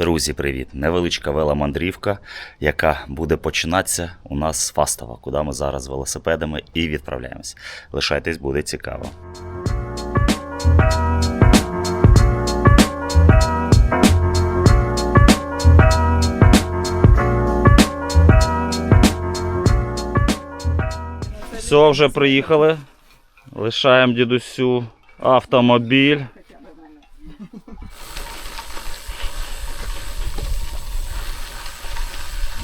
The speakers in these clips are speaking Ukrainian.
Друзі, привіт! Невеличка веломандрівка, яка буде починатися у нас з Фастова, куди ми зараз велосипедами і відправляємось. Лишайтесь, буде цікаво. Все, вже приїхали. Лишаємо дідусю автомобіль.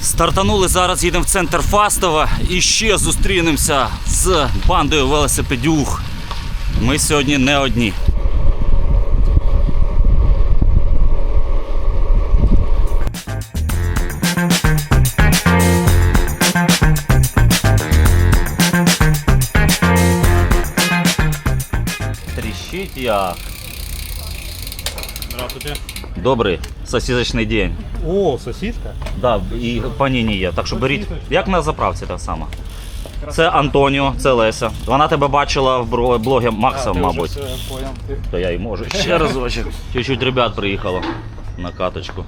Стартанули зараз, їдемо в центр Фастова і ще зустрінемося з бандою велосипедюх. Ми сьогодні не одні. Тріщить як. Здравствуйте. Добрий сосісочний день. О, сосиска? Да, і паніні є. Так що беріть. Як на заправці так само. Це Антоніо, це Леся. Вона тебе бачила в блогі Макса, мабуть. То я і можу. Ще разочок. Чуть-чуть ребят приїхало на каточку.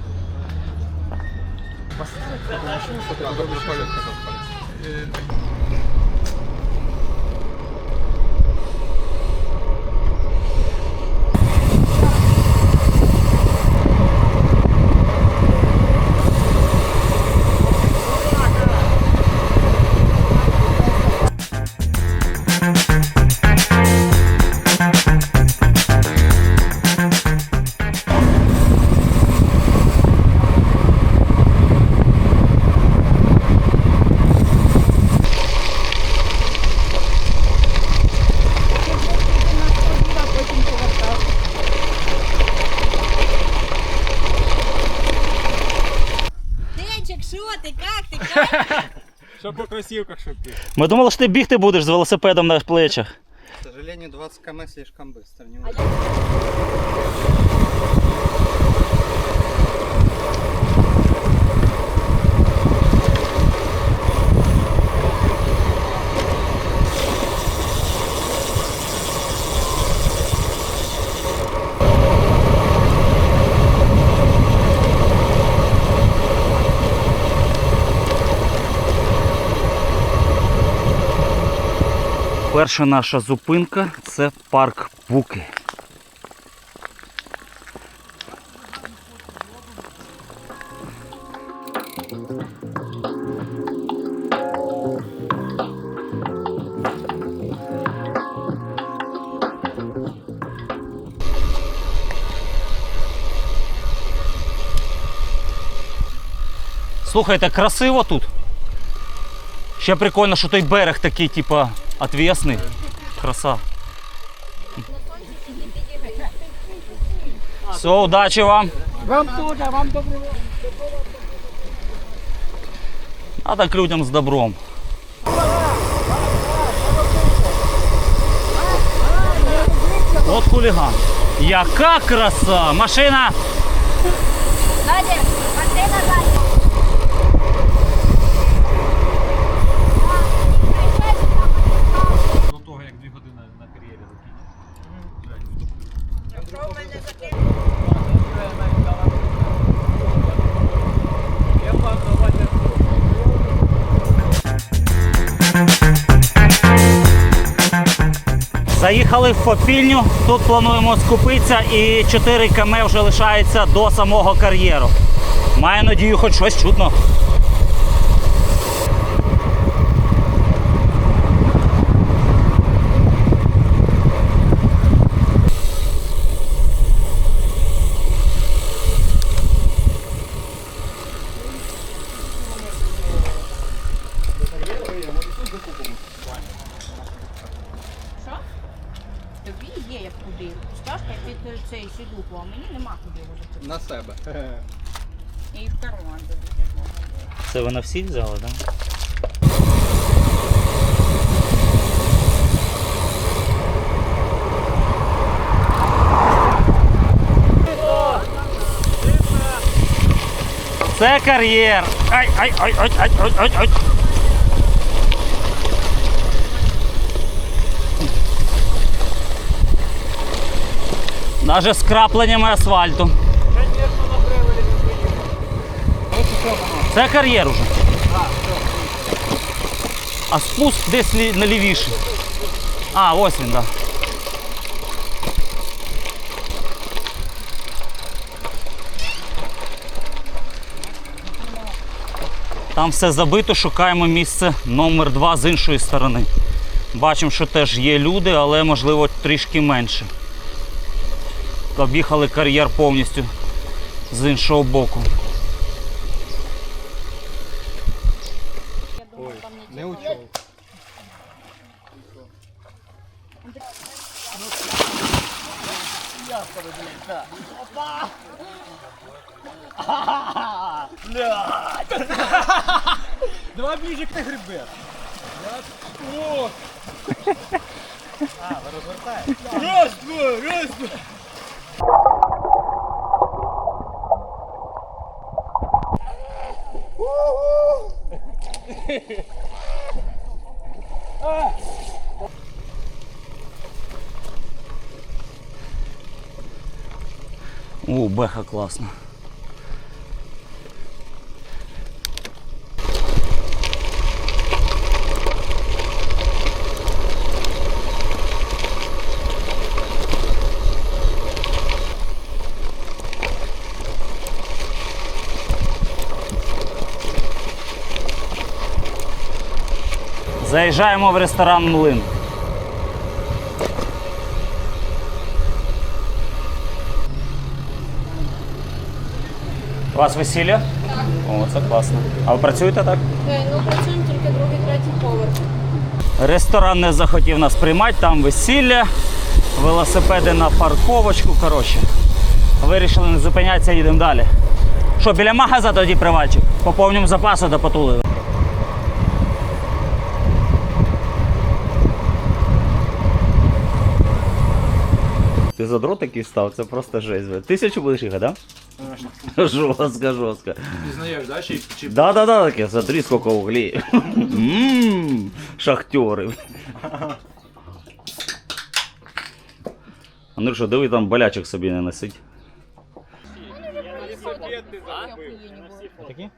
Що ти? Як ти? Как? Що по кросівках шутки? Ми думали, що ти бігти будеш з велосипедом на плечах. К сожалению, 20 км слишком быстро. Не Перша наша зупинка це парк Буки. Слухайте, красиво тут. Ще прикольно, що той берег такий, типа, отвісний. Краса. Все, удачі вам. Вам теж, вам доброго. А так людям з добром. От хуліган. Яка краса! Машина! Надя, машина Надя. Заїхали в Попільню, тут плануємо скупитися і 4 км вже лишається до самого кар'єру. Маю надію, хоч щось чутно. Що? Куди. Стежка під цей сідуху, а мені нема куди возити. На себе. І в карман було. Це ви на всіх взяли, так? Це кар'єр. Ай, ай, ай, ай, ай, ай, ай, Навіть з крапленнями асфальту. Це кар'єр уже. А спуск десь на лівіше. А, ось він, так. Да. Там все забито, шукаємо місце номер 2 з іншої сторони. Бачимо, що теж є люди, але можливо трішки менше. Об'їхали кар'єр повністю з іншого боку. Я думаю, там не Не учел. Давай ближе к гриби. О, беха класно. Заїжджаємо в ресторан Млин. У вас весілля? Так. О, це класно. А ви працюєте так? Ну, працюємо тільки другий, третій поверх. Ресторан не захотів нас приймати, там весілля, велосипеди на парковочку. Коротше, вирішили не зупинятися, їдемо далі. Що, біля магаза тоді привальчик? Поповнюємо запаси до потули. Ти за дрот такий став, це просто жесть. Тисячу будеш їхати, так? Да? Жорстко, жорстко. Пізнаєш, да? Чи, чи... Да, да, да, таке, смотри, сколько углей. Ммм, шахтери. А що, диви там болячок собі не носить. Велосипед ти загубив. Такі?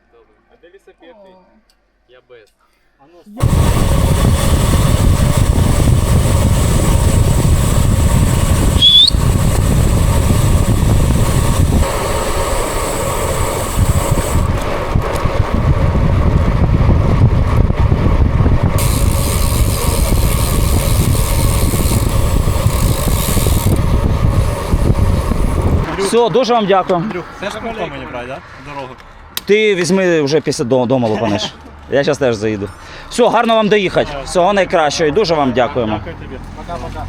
А де велосипед ти? Я без. Все, дуже вам дякую. Теж кому мені брати, да? Дорогу. Ти візьми вже після дому, дому лупанеш. Я зараз теж заїду. Все, гарно вам доїхати. Всього найкращого і дуже вам дякуємо. Дякую тобі. Пока-пока.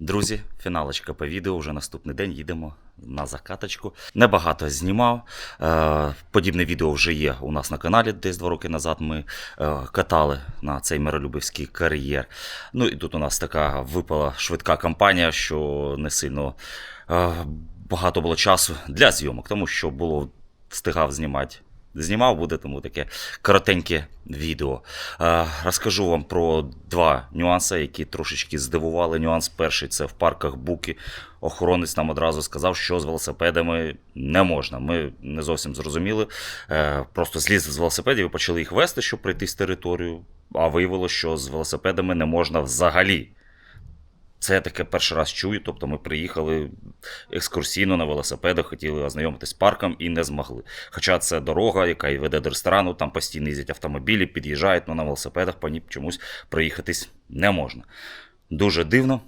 Друзі, фіналочка по відео. Вже наступний день їдемо на закаточку. Небагато знімав. Е, Подібне відео вже є у нас на каналі. Десь два роки назад ми е, катали на цей миролюбівський кар'єр. Ну і тут у нас така випала швидка кампанія, що не сильно е, багато було часу для зйомок, тому що було встигав знімати. Знімав буде тому таке коротеньке відео. Е, розкажу вам про два нюанси, які трошечки здивували. Нюанс перший це в парках Буки. Охоронець нам одразу сказав, що з велосипедами не можна. Ми не зовсім зрозуміли. Е, просто злізли з велосипедів і почали їх вести, щоб пройти з територію. А виявилося, що з велосипедами не можна взагалі. Це таке перший раз чую. Тобто ми приїхали екскурсійно на велосипедах, хотіли ознайомитись з парком і не змогли. Хоча це дорога, яка і веде до ресторану, там постійно їздять автомобілі, під'їжджають, але на велосипедах по ній чомусь проїхатись не можна. Дуже дивно.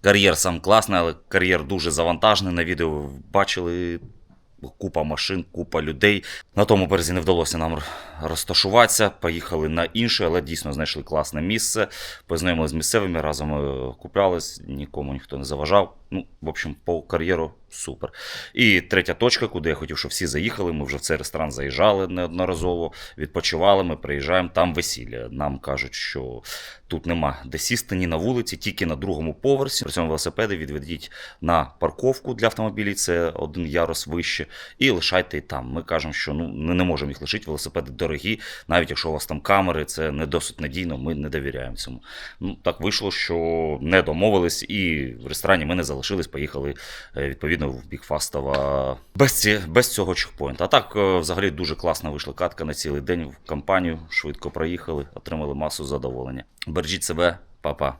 Кар'єр сам класний, але кар'єр дуже завантажений. На відео бачили. Купа машин, купа людей. На тому березі не вдалося нам розташуватися. Поїхали на інше, але дійсно знайшли класне місце. Познайомилися з місцевими, разом е, куплялись, нікому ніхто не заважав. Ну, в общем, по кар'єру супер. І третя точка, куди я хотів, щоб всі заїхали. Ми вже в цей ресторан заїжджали неодноразово, відпочивали. Ми приїжджаємо, там весілля. Нам кажуть, що тут нема де сісти ні на вулиці, тільки на другому поверсі. При цьому велосипеди відведіть на парковку для автомобілів, це один ярус вище, і лишайте там. Ми кажемо, що ну ми не можемо їх лишити. Велосипеди дорогі, навіть якщо у вас там камери, це не досить надійно. Ми не довіряємо цьому. Ну так вийшло, що не домовились, і в ресторані ми не залишились, поїхали е, відповідно в бік Фастова без, ці, без цього чекпоінта. А так, е, взагалі, дуже класно вийшла катка на цілий день в компанію. Швидко проїхали, отримали масу задоволення. Бережіть себе, па-па.